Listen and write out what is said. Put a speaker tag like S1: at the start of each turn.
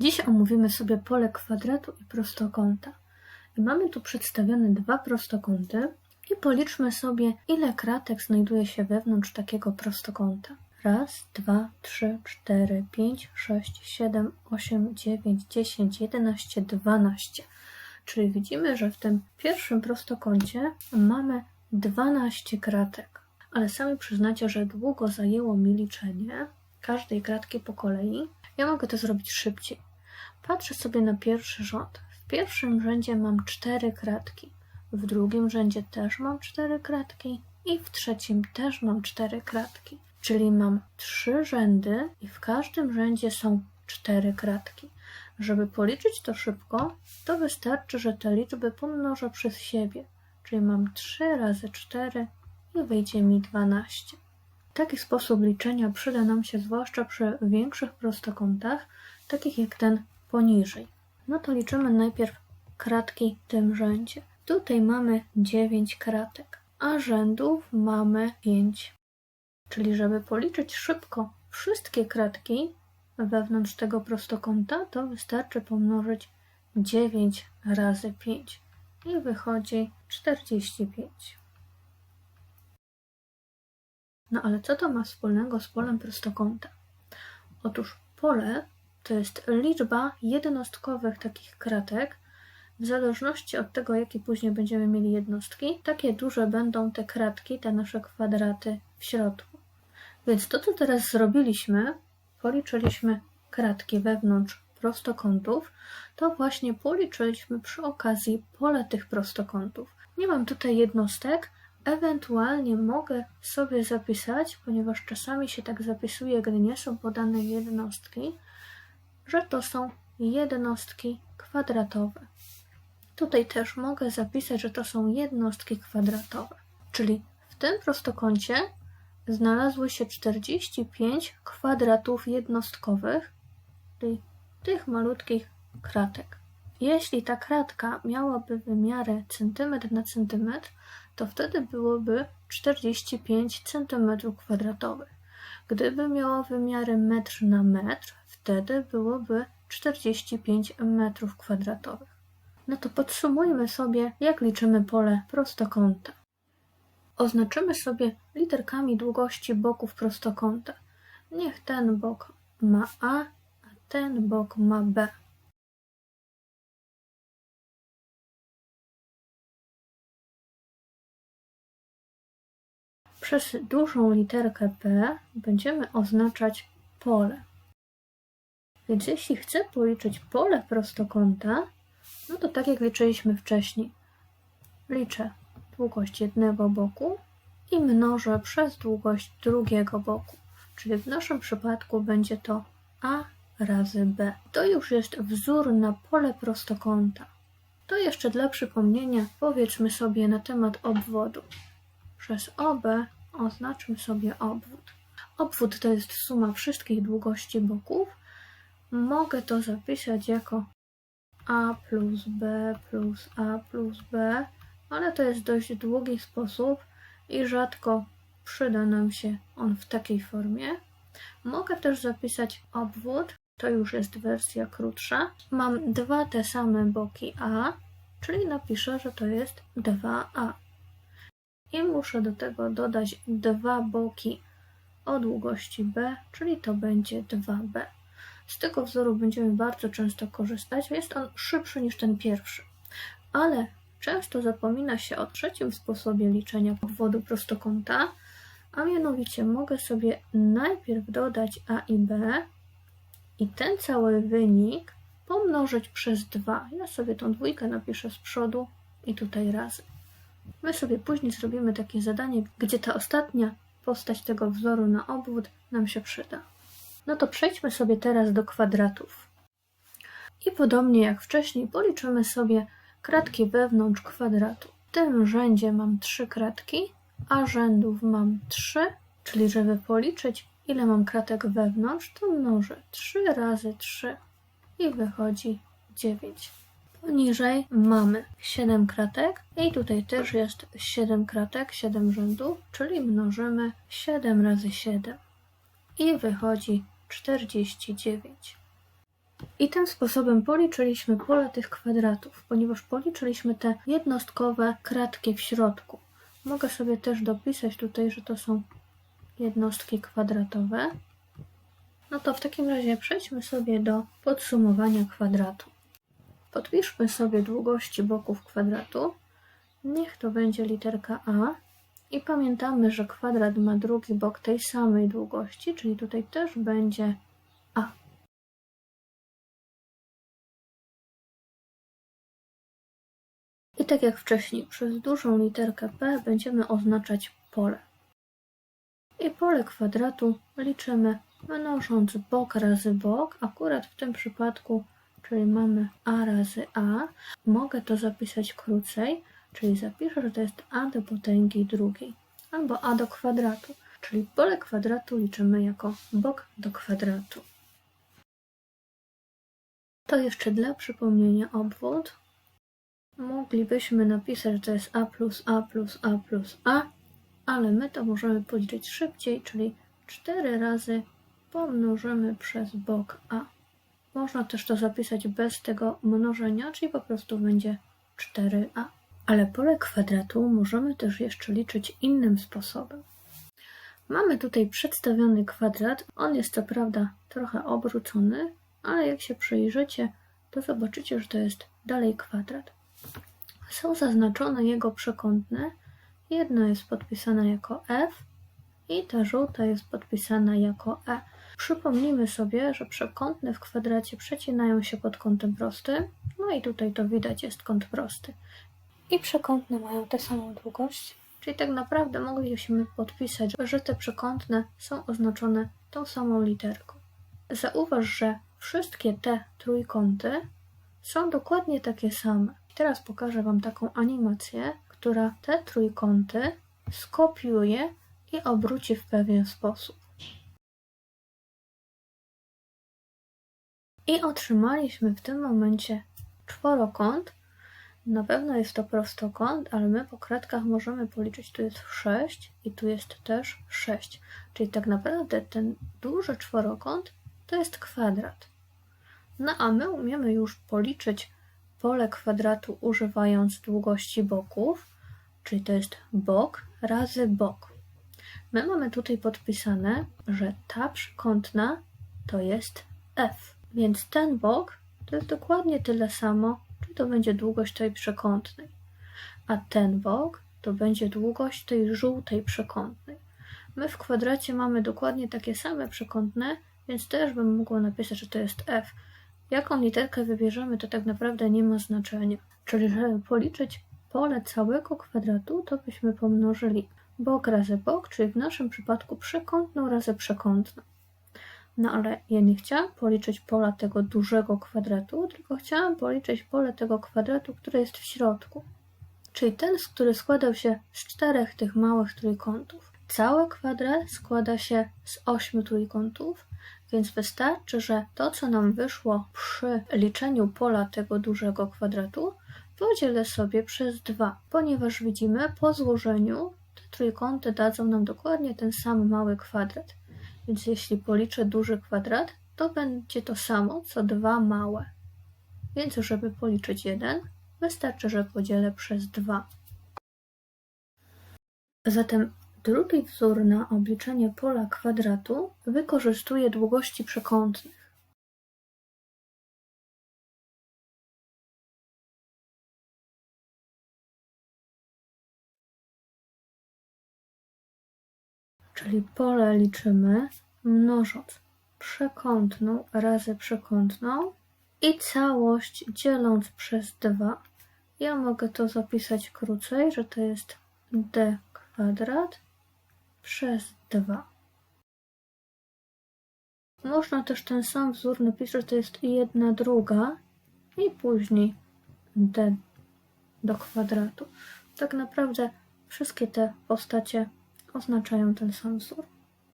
S1: Dziś omówimy sobie pole kwadratu i prostokąta. I mamy tu przedstawione dwa prostokąty i policzmy sobie, ile kratek znajduje się wewnątrz takiego prostokąta. Raz, dwa, trzy, cztery, pięć, sześć, siedem, osiem, dziewięć, dziesięć, jedenaście, dwanaście. Czyli widzimy, że w tym pierwszym prostokącie mamy 12 kratek. Ale sami przyznacie, że długo zajęło mi liczenie każdej kratki po kolei. Ja mogę to zrobić szybciej. Patrzę sobie na pierwszy rząd. W pierwszym rzędzie mam 4 kratki, w drugim rzędzie też mam 4 kratki i w trzecim też mam 4 kratki. Czyli mam 3 rzędy i w każdym rzędzie są 4 kratki. Żeby policzyć to szybko, to wystarczy, że te liczby pomnożę przez siebie. Czyli mam 3 razy 4 i wyjdzie mi 12. Taki sposób liczenia przyda nam się zwłaszcza przy większych prostokątach, takich jak ten poniżej. No to liczymy najpierw kratki w tym rzędzie. Tutaj mamy 9 kratek, a rzędów mamy 5. Czyli żeby policzyć szybko wszystkie kratki wewnątrz tego prostokąta, to wystarczy pomnożyć 9 razy 5 i wychodzi 45. No ale co to ma wspólnego z polem prostokąta? Otóż pole to jest liczba jednostkowych takich kratek. W zależności od tego, jakie później będziemy mieli jednostki, takie duże będą te kratki, te nasze kwadraty w środku. Więc to, co teraz zrobiliśmy, policzyliśmy kratki wewnątrz prostokątów, to właśnie policzyliśmy przy okazji pole tych prostokątów. Nie mam tutaj jednostek, ewentualnie mogę sobie zapisać, ponieważ czasami się tak zapisuje, gdy nie są podane jednostki, że to są jednostki kwadratowe. Tutaj też mogę zapisać, że to są jednostki kwadratowe. Czyli w tym prostokącie znalazły się 45 kwadratów jednostkowych, czyli tych malutkich kratek. Jeśli ta kratka miałaby wymiary centymetr na centymetr, to wtedy byłoby 45 cm kwadratowych. Gdyby miała wymiary metr na metr, wtedy byłoby 45 metrów kwadratowych. No to podsumujmy sobie, jak liczymy pole prostokąta. Oznaczymy sobie literkami długości boków prostokąta. Niech ten bok ma A, a ten bok ma B. Przez dużą literkę P będziemy oznaczać pole. Więc jeśli chcę policzyć pole prostokąta, no to tak jak liczyliśmy wcześniej, liczę długość jednego boku i mnożę przez długość drugiego boku. Czyli w naszym przypadku będzie to A razy B. To już jest wzór na pole prostokąta. To jeszcze dla przypomnienia powiedzmy sobie na temat obwodu. Przez OB oznaczmy sobie obwód. Obwód to jest suma wszystkich długości boków. Mogę to zapisać jako A plus B plus A plus B, ale to jest dość długi sposób i rzadko przyda nam się on w takiej formie. Mogę też zapisać obwód, to już jest wersja krótsza. Mam dwa te same boki A, czyli napiszę, że to jest 2A i muszę do tego dodać dwa boki o długości b, czyli to będzie 2b. Z tego wzoru będziemy bardzo często korzystać, jest on szybszy niż ten pierwszy, ale często zapomina się o trzecim sposobie liczenia obwodu prostokąta, a mianowicie mogę sobie najpierw dodać a i b i ten cały wynik pomnożyć przez 2. Ja sobie tą dwójkę napiszę z przodu i tutaj razy. My sobie później zrobimy takie zadanie, gdzie ta ostatnia postać tego wzoru na obwód nam się przyda. No to przejdźmy sobie teraz do kwadratów. I podobnie jak wcześniej policzymy sobie kratki wewnątrz kwadratu. W tym rzędzie mam trzy kratki, a rzędów mam trzy, czyli żeby policzyć ile mam kratek wewnątrz, to mnożę 3 razy 3 i wychodzi 9. Poniżej mamy 7 kratek i tutaj też jest 7 kratek, 7 rzędów, czyli mnożymy 7 razy 7 i wychodzi 49. I tym sposobem policzyliśmy pole tych kwadratów, ponieważ policzyliśmy te jednostkowe kratki w środku. Mogę sobie też dopisać tutaj, że to są jednostki kwadratowe. No to w takim razie przejdźmy sobie do podsumowania kwadratu. Podpiszmy sobie długości boków kwadratu. Niech to będzie literka A. I pamiętamy, że kwadrat ma drugi bok tej samej długości, czyli tutaj też będzie A. I tak jak wcześniej, przez dużą literkę P będziemy oznaczać pole. I pole kwadratu liczymy mnożąc bok razy bok. Akurat w tym przypadku, czyli mamy A razy A, mogę to zapisać krócej, czyli zapiszę, że to jest A do potęgi drugiej, albo A do kwadratu, czyli pole kwadratu liczymy jako bok do kwadratu. To jeszcze dla przypomnienia obwód. Moglibyśmy napisać, że to jest A plus A plus A plus A, ale my to możemy policzyć szybciej, czyli 4 razy pomnożymy przez bok A. Można też to zapisać bez tego mnożenia, czyli po prostu będzie 4A. Ale pole kwadratu możemy też jeszcze liczyć innym sposobem. Mamy tutaj przedstawiony kwadrat. On jest co prawda trochę obrócony, ale jak się przyjrzycie, to zobaczycie, że to jest dalej kwadrat. Są zaznaczone jego przekątne. Jedno jest podpisane jako F i ta żółta jest podpisana jako E. Przypomnijmy sobie, że przekątne w kwadracie przecinają się pod kątem prostym. No i tutaj to widać, jest kąt prosty. I przekątne mają tę samą długość. Czyli tak naprawdę mogliśmy podpisać, że te przekątne są oznaczone tą samą literką. Zauważ, że wszystkie te trójkąty są dokładnie takie same. Teraz pokażę Wam taką animację, która te trójkąty skopiuje i obróci w pewien sposób. I otrzymaliśmy w tym momencie czworokąt. Na pewno jest to prostokąt, ale my po kratkach możemy policzyć, tu jest 6 i tu jest też 6. Czyli tak naprawdę ten duży czworokąt to jest kwadrat. No a my umiemy już policzyć pole kwadratu używając długości boków, czyli to jest bok razy bok. My mamy tutaj podpisane, że ta przekątna to jest f. Więc ten bok to jest dokładnie tyle samo, czyli to będzie długość tej przekątnej. A ten bok to będzie długość tej żółtej przekątnej. My w kwadracie mamy dokładnie takie same przekątne, więc też bym mogła napisać, że to jest f. Jaką literkę wybierzemy, to tak naprawdę nie ma znaczenia. Czyli, żeby policzyć pole całego kwadratu, to byśmy pomnożyli bok razy bok, czyli w naszym przypadku przekątną razy przekątną. No ale ja nie chciałam policzyć pola tego dużego kwadratu, tylko chciałam policzyć pole tego kwadratu, które jest w środku. Czyli ten, który składał się z czterech tych małych trójkątów. Cały kwadrat składa się z ośmiu trójkątów, więc wystarczy, że to, co nam wyszło przy liczeniu pola tego dużego kwadratu, podzielę sobie przez dwa, ponieważ widzimy po złożeniu te trójkąty dadzą nam dokładnie ten sam mały kwadrat. Więc jeśli policzę duży kwadrat, to będzie to samo co dwa małe. Więc żeby policzyć jeden, wystarczy, że podzielę przez dwa. Zatem drugi wzór na obliczenie pola kwadratu wykorzystuje długości przekątnych. Czyli pole liczymy mnożąc przekątną razy przekątną i całość dzieląc przez 2. Ja mogę to zapisać krócej, że to jest d kwadrat przez 2. Można też ten sam wzór napisać, że to jest jedna druga i później d do kwadratu. Tak naprawdę wszystkie te postacie oznaczają ten sam wzór.